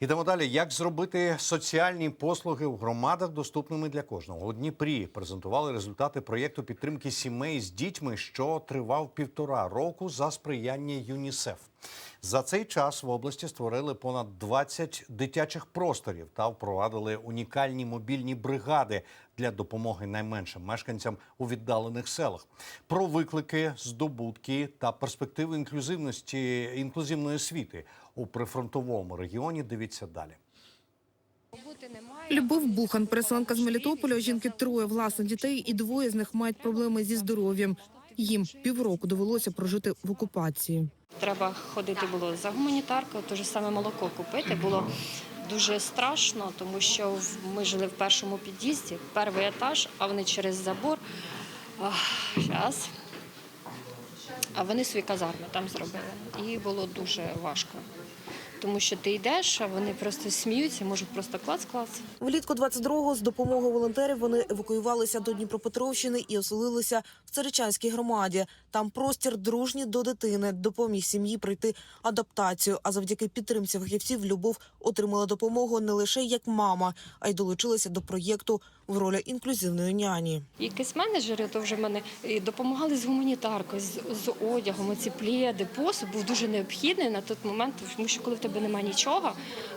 Ідемо далі. Як зробити соціальні послуги в громадах доступними для кожного? У Дніпрі презентували результати проєкту підтримки сімей з дітьми, що тривав півтора року за сприяння ЮНІСЕФ. За цей час в області створили понад 20 дитячих просторів та впровадили унікальні мобільні бригади для допомоги найменшим мешканцям у віддалених селах. Про виклики, здобутки та перспективи інклюзивності інклюзивної освіти у прифронтовому регіоні. Дивіться далі. Любов Бухан, переселенка з Мелітополя. Жінки троє власних дітей, і двоє з них мають проблеми зі здоров'ям. Їм півроку довелося прожити в окупації. Треба ходити було за гуманітаркою, те ж саме молоко купити було дуже страшно, тому що ми жили в першому під'їзді, перший етаж, а вони через забор. Зараз. А вони свої казарми там зробили. І було дуже важко. Тому що ти йдеш, а вони просто сміються, можуть просто клац-клац. Влітку 22-го з допомогою волонтерів вони евакуювалися до Дніпропетровщини і оселилися в Царичанській громаді. Там простір дружні до дитини допоміг сім'ї пройти адаптацію. А завдяки підтримці фахівців Любов отримала допомогу не лише як мама, а й долучилася до проєкту в ролі інклюзивної няні. Якісь менеджери то вже мене допомагали з гуманітаркою, з, з одягом, ці пледи, посуд був дуже необхідний на той момент, тому що коли в тебе нема нічого,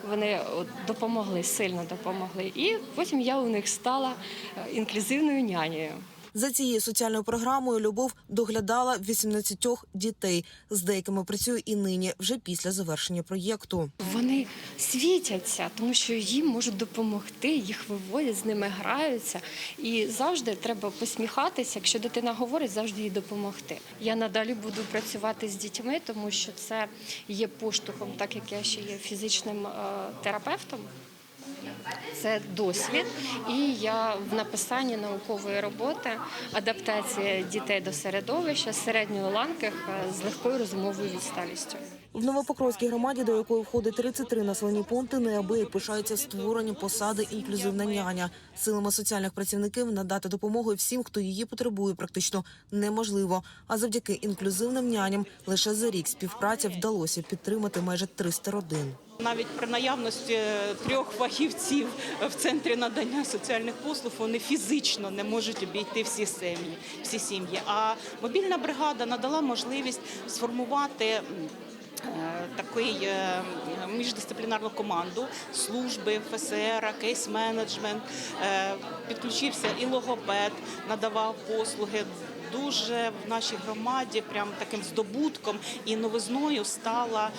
вони допомогли, сильно допомогли. І потім я у них стала е, інклюзивною нянею. За цією соціальною програмою Любов доглядала 18 дітей. З деякими працює і нині, вже після завершення проєкту. Вони світяться, тому що їм можуть допомогти, їх виводять, з ними граються. І завжди треба посміхатися. Якщо дитина говорить, завжди їй допомогти. Я надалі буду працювати з дітьми, тому що це є поштовхом, так як я ще є фізичним е, терапевтом. Це досвід, і я в написанні наукової роботи адаптація дітей до середовища середньої ланки е, з легкою розумовою відсталістю. В Новопокровській громаді, до якої входить 33 населені пункти, неабияк пишаються створенням посади інклюзивна няня. Силами соціальних працівників надати допомогу всім, хто її потребує, практично неможливо. А завдяки інклюзивним няням лише за рік співпраці вдалося підтримати майже 300 родин. Навіть при наявності е, трьох фахівців в центрі надання соціальних послуг вони фізично не можуть обійти всі сім'ї. Всі сім'ї. А мобільна бригада надала можливість сформувати. Е, Такий е, міждисциплінарну команду служби, ФСР, кейс-менеджмент, Е, підключився і логопед, надавав послуги. Дуже в нашій громаді прям таким здобутком і новизною стала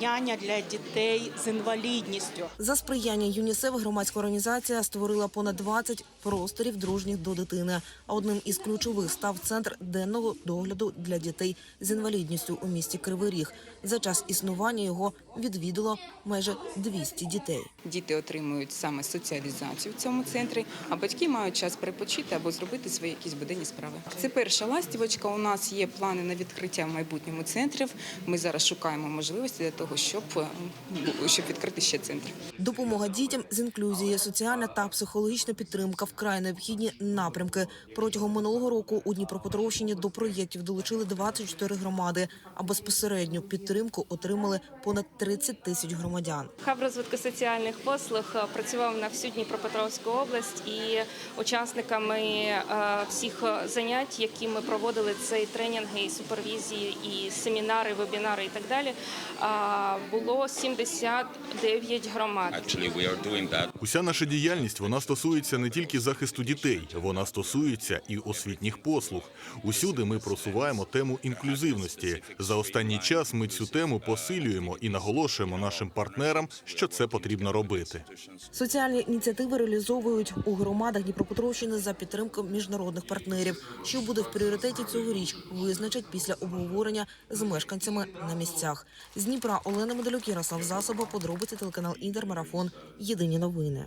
няня для дітей з інвалідністю. За сприяння ЮНІСЕФ громадська організація створила понад 20 просторів дружніх до дитини. А одним із ключових став центр денного догляду для дітей з інвалідністю у місті Кривий Ріг. За час існування його відвідало майже 200 дітей. Діти отримують саме соціалізацію в цьому центрі, а батьки мають час перепочити або зробити свої якісь буденні справи. Це перша ластівочка. У нас є плани на відкриття в майбутньому центрів. Ми зараз шукаємо можливості для того, щоб, е, щоб відкрити ще центр. Допомога дітям з інклюзією, соціальна та психологічна підтримка вкрай необхідні напрямки. Протягом минулого року у Дніпропетровщині до проєктів долучили 24 громади, а безпосередню підтримку отримали понад 30 тисяч громадян. Хаб розвитку соціальних послуг е, працював на всю Дніпропетровську область і учасниками е, всіх занять, які ми проводили, це і тренінги, і супервізії, і семінари, вебінари і так далі. а, Було 79 громад. Actually, we are doing that Уся наша діяльність вона стосується не тільки захисту дітей, вона стосується і освітніх послуг. Усюди ми просуваємо тему інклюзивності. За останній час ми цю тему посилюємо і наголошуємо нашим партнерам, що це потрібно робити. Соціальні ініціативи реалізовують у громадах Дніпропетровщини за підтримки міжнародних партнерів. Що буде в пріоритеті цьогоріч, визначать після обговорення з мешканцями на місцях. З Дніпра Олена Медалюк, Ярослав Засоба, подробиці телеканал Інтермарафон. Єдині новини.